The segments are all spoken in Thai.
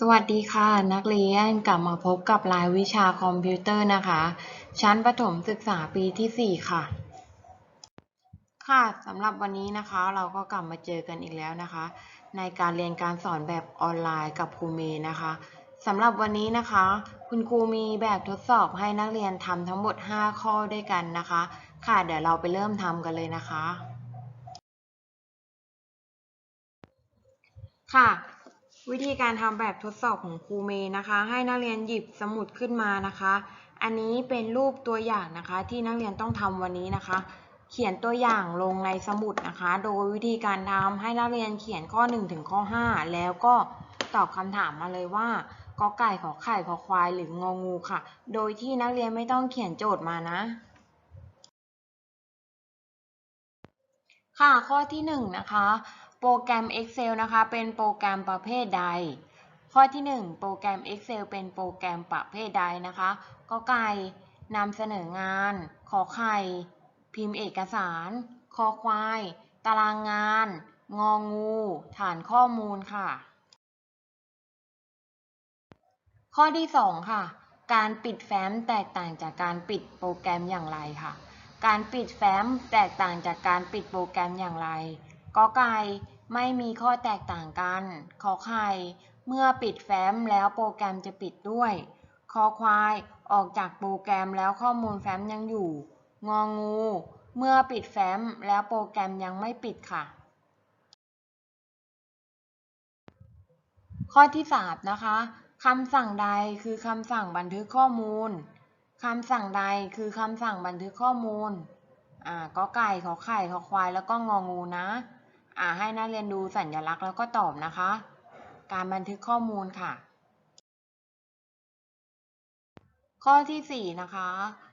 สวัสดีค่ะนักเรียนกลับมาพบกับรายวิชาคอมพิวเตอร์นะคะ ชั้นประถมศึกษาปีที่ 4 ค่ะ ค่ะสำหรับวันนี้นะคะเราก็กลับมาเจอกันอีกแล้วนะคะ ในการเรียนการสอนแบบออนไลน์กับครูเมย์นะคะสำหรับวันนี้นะคะ คุณครูมีแบบทดสอบให้นักเรียนทำทั้งหมด 5 ข้อด้วยกันนะคะ ค่ะเดี๋ยวเราไปเริ่มทำกันเลยนะคะ ค่ะ วิธีการทำแบบทดสอบของครูเมย์นะคะ ให้นักเรียนหยิบสมุดขึ้นมานะคะ อันนี้เป็นรูปตัวอย่างนะคะ ที่นักเรียนต้องทำวันนี้นะคะ เขียนตัวอย่างลงในสมุดนะคะ โดยวิธีการทำให้นักเรียนเขียนข้อ1ถึงข้อ 5 แล้วก็ตอบคำถามมาเลยว่ากอไก่ขอไข่ขอควายหรืององูค่ะ โดยที่นักเรียนไม่ต้องเขียนโจทย์มานะ ค่ะข้อที่1นะคะ รแกรม Excel นะคะ เป็นโปรแกรมประเภทใด ข้อที่ 1 โปรแกรม Excel เป็นโปรแกรมประเภทใดนะคะกอไก่นำเสนองาน ขอไข่ พิมพ์เอกสาร คอควาย ตารางงาน งองู ฐานข้อมูลค่ะ ข้อที่ 2 ค่ะ การปิดแฟ้มแตกต่างจากการปิดโปรแกรมอย่างไรค่ะ การปิดแฟ้มแตกต่างจากการปิดโปรแกรมอย่างไรกอไก่ ไม่มีข้อแตกต่างกัน ขอไข่ เมื่อปิดแฟ้มแล้วโปรแกรมจะปิดด้วย คอควาย ออกจากโปรแกรมแล้วข้อมูลแฟ้มยังอยู่ งองู เมื่อปิดแฟ้มแล้วโปรแกรมยังไม่ปิดค่ะ ข้อที่3นะคะคำสั่งใดคือคำสั่งบันทึกข้อมูล คำสั่งใดคือคำสั่งบันทึกข้อมูล อ่า ก็ไก่ ขอไข่ ขอควาย แล้วก็งองูนะ อ่าให้นักเรียนดูสัญลักษณ์แล้วก็ตอบนะคะ การบันทึกข้อมูลค่ะ ข้อที่ 4 นะคะ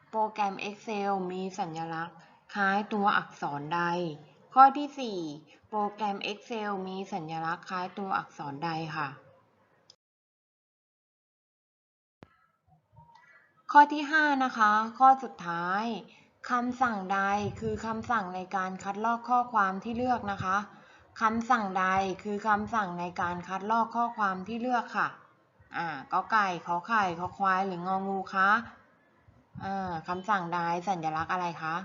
โปรแกรม Excel มีสัญลักษณ์ คล้ายตัวอักษรใด ข้อที่ 4 โปรแกรม Excel มีสัญลักษณ์คล้ายตัวอักษรใดค่ะ ข้อที่ 5 นะคะ ข้อสุดท้าย คำสั่งใดคือคำสั่งในการคัดลอกข้อความที่เลือกนะคะ คำสั่งใดคือคำสั่งในการคัดลอกข้อความที่เลือกค่ะ อ่า ก็ไก่ขอไข่ขอควายหรืององูคะ อ่าคำสั่งใดสัญลักษณ์อะไรคะ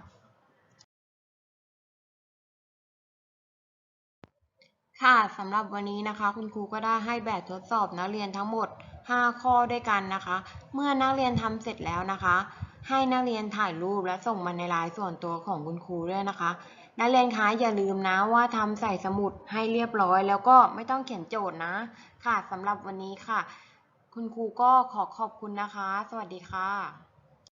ค่ะสำหรับวันนี้นะคะ คุณครูก็ได้ให้แบบทดสอบนักเรียนทั้งหมด 5 ข้อด้วยกันนะคะ เมื่อนักเรียนทำเสร็จแล้วนะคะ ให้นักเรียนถ่ายรูปและส่งมาในไลน์ส่วนตัวของคุณครูด้วยนะคะ นักเรียนคะอย่าลืมนะว่าทำใส่สมุดให้เรียบร้อย แล้วก็ไม่ต้องเขียนโจทย์นะ ค่ะสำหรับวันนี้ค่ะ คุณครูก็ขอขอบคุณนะคะ สวัสดีค่ะ